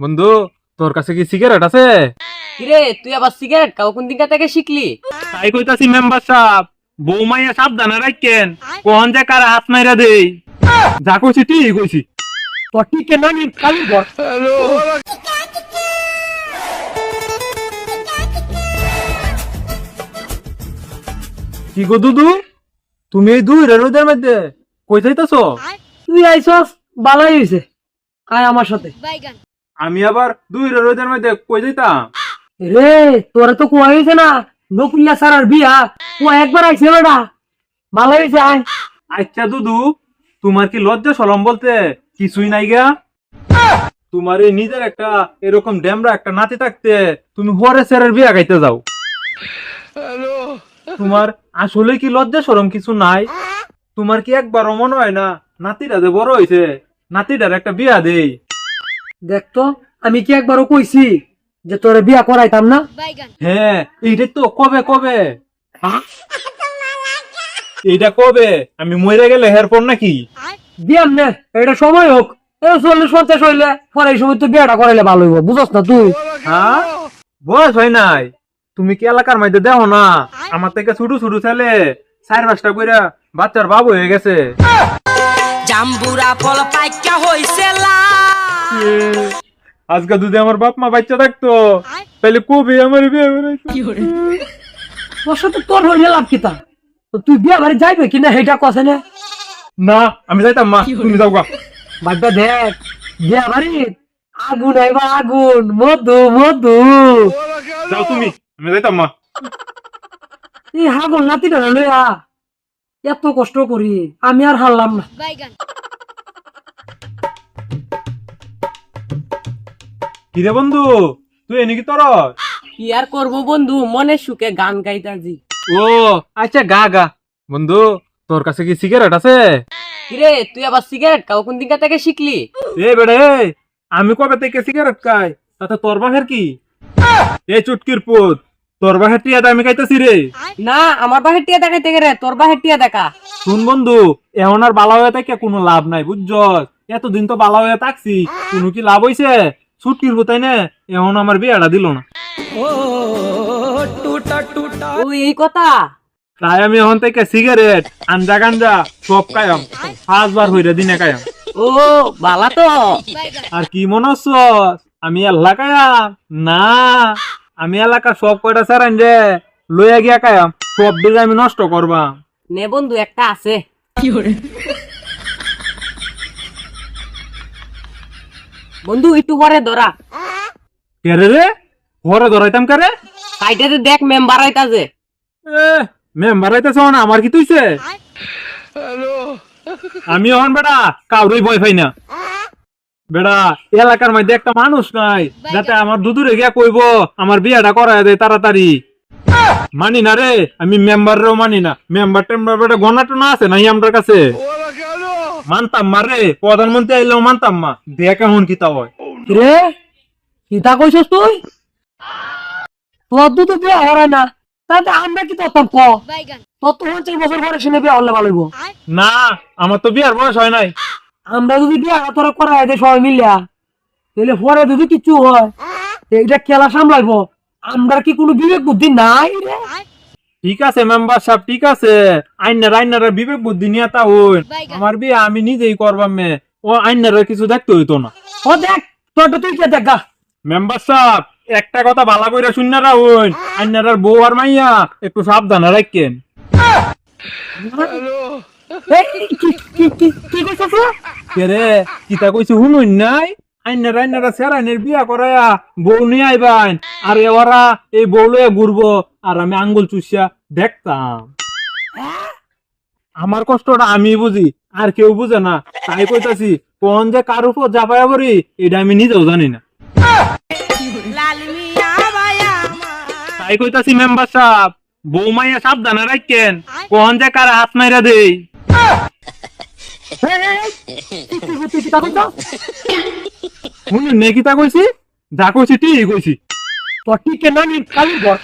বন্ধু তোর কাছে কি সিগারেট আছে? কিরে তুই আবার সিগারেট খাও কোন দিনকা থেকে শিখলি? তাই কইতাছি মেম্বার সাহেব বউ মাইয়া সাবধানে রাখেন কোন যে কারা হাত মাইরা দেই। যা কইছি ঠিক কইছি। তো ঠিক না নি কালি বল কি গো দুদু? তুমি এই দুই রোদের মধ্যে কই যাইতাছো? তুই আইছস বালাই হইছে। আয় আমার সাথে। বাইগান। আমি আবার দুই রোদের মধ্যে কই যাইতাম? রে তোরা তো কুয়া হয়েছে না? নকুল্লা সারার বিয়া। কুয়া একবার আইছে বেটা। বালাই হইছে আয়। আচ্ছা দুদু তোমার কি লজ্জা সরম বলতে কিছুই নাই গা? তোমার এই নিজের একটা এরকম ড্যামরা একটা নাতি থাকতে তুমি হরে স্যারের বিয়া গাইতে যাও। তোমার আসলে কি লজ্জা সরম কিছু নাই? তোমার কি একবারও মনে হয় না নাতিটা যে বড় হইছে? নাতিটার একটা বিয়া দেই। দেখ তো আমি কি একবারও কইছি যে তোরে বিয়া করাইতাম না? হ্যাঁ এইটাই তো কবে কবে? এইটা কবে? আমি মরে গেলে হেরপর নাকি? বিয়াম নে এটা সময় হোক। এ চল্লিশ পঞ্চাশ হইলে পরে এই সময় তো বিয়াটা করাইলে ভালো হইব বুঝস না তুই? হ্যাঁ? বয়স হয় নাই। তুমি কি এলাকার মধ্যে দেখো না? আমার থেকে ছোট ছোট ছেলে চার পাঁচটা কইরা বাচ্চার বাবু হয়ে গেছে। জাম্বুরা ফল পাইকা হইছে লাল। আজকে যদি আমার বাপ মা বাচ্চা থাকতো তাহলে কবে আমার বিয়ে তোর সাথে তোর হইলে লাভ কিতা তো? তুই বিয়া বাড়ি যাইবে কিনা সেটা কছে না? না আমি যাইতাম মা তুমি যাও গা। বাড়িটা দেখ বিয়া বাড়ি আগুন আইবা আগুন মধু মধু। যাও তুমি আমি যাইতাম মা। এই হাগল নাতিটা না লইয়া এত কষ্ট করি আমি আর হারলাম না। কিরে বন্ধু? তুই এনেকি তোর কি আর করব বন্ধু? মনে সুখে গান গাইতাছি। ও আচ্ছা গা গা। বন্ধু তোর কাছে কি সিগারেট আছে? কিরে তুই আবার সিগারেট খাও? কোন থেকে শিখলি? এ বেড়ে আমি কবে থেকে সিগারেট খাই? তাতে তোর বাহের কি? এ চুটকির পুত তোর বাহের টিয়া আমি খাইতেছি রে। না আমার বাহের টিয়া দেখাইতে গেলে তোর বাহের টিয়া দেখা। শুন বন্ধু এখন আর বালা হয়ে থাকে কোনো লাভ নাই বুঝছ এতদিন তো বালা হয়ে থাকছি কোনো কি লাভ হইছে? ছুটকির পুতাই না এখন আমার বিয়াটা দিল না। ও এই কথা? তাই আমি এখন থেকে সিগারেট আঞ্জা গাঞ্জা সব খাইম পাঁচবার হইরে দিনে খাইম ও বালা তো। আর কি মনে হচ্ছ? আমি এল্লা কায়াম না। আমি এলাকা সব কয়টা সারান রে লইয়া গিয়া কায়াম সব দিকে আমি নষ্ট করবা নে বন্ধু একটা আছে। বন্ধু একটু পরে ধরা। কেরে রে? ঘরে ধরাইতাম কারে? সাইডে দেখ মেম্বার আইতাছে। মেম্বার আইতেছ না আমার কি তুইছে? আমি এখন বেটা কাউরই ভয় পাই না। বেটা এলাকার মধ্যে একটা মানুষ নাই যাতে আমার দুদুরে গিয়া কইব আমার বিয়াটা করায় দেয় তাড়াতাড়ি। মানি না রে আমি মেম্বারও মানি না। মেম্বার টেম্বার বেটা গণাটো না আছে নাই আমার কাছে? মানতাম মা রে প্রধানমন্ত্রী আইলেও মানতাম মা দেখ এখন কিতা হয়। রে কিতা কইছস তুই? তোর দুটো বিয়ে হয় না। তাতে আমরা কি তোর ক? তোর তো পঞ্চাশ বছর পরে শুনে বিয়ে হলে ভালো না আমার তো বিয়ার বয়স হয় নাই। আমরা যদি বিয়ে তোরা করা হয় সবাই মিলিয়া তাহলে পরে যদি কিছু হয় তো এটা খেলা সামলাইবো। আমরা কি কোনো বিবেক বুদ্ধি নাই রে? ঠিক আছে মেম্বার সাহেব ঠিক আছে। আইনার আইনার বিবেক বুদ্ধি নিয়ে তা হইন। আমার বিয়ে আমি নিজেই করবাম মে ও আইনার কিছু দেখতে হইতো না। ও দেখ তোরটা তুই কে দেখ গা। মেম্বার সাহেব একটা কথা ভালো কইরা শুননারা হইন আইনার বউ আর মাইয়া একটু সাবধানে রাখেন। কি কি কি কি কইছস রে? কে রে কিতা কইছি শুনুন নাই? আইনার আইনারা সেরাইনের বিয়া করায়া বউ নিয়ে আইবান আর ওরা এই বউ লয়ে ঘুরবো আর আমি আঙ্গুল চুষিয়া দেখতাম আমার কষ্টটা আমি বুঝি আর কেউ বুঝে না তাই কইতাছি কোন যে কার উপর যাবাই বরি এটা আমি নিজেও জানি না। তাই কইতাছি মেম্বার সাহেব বউ মাইয়া সাবধানে রাখেন কোন যে কার হাত মাইরা দেই শুনুন নে কিতা কইছি? যা কইছি ঠিক কইছি। তো টিকে না নি কালি ঘর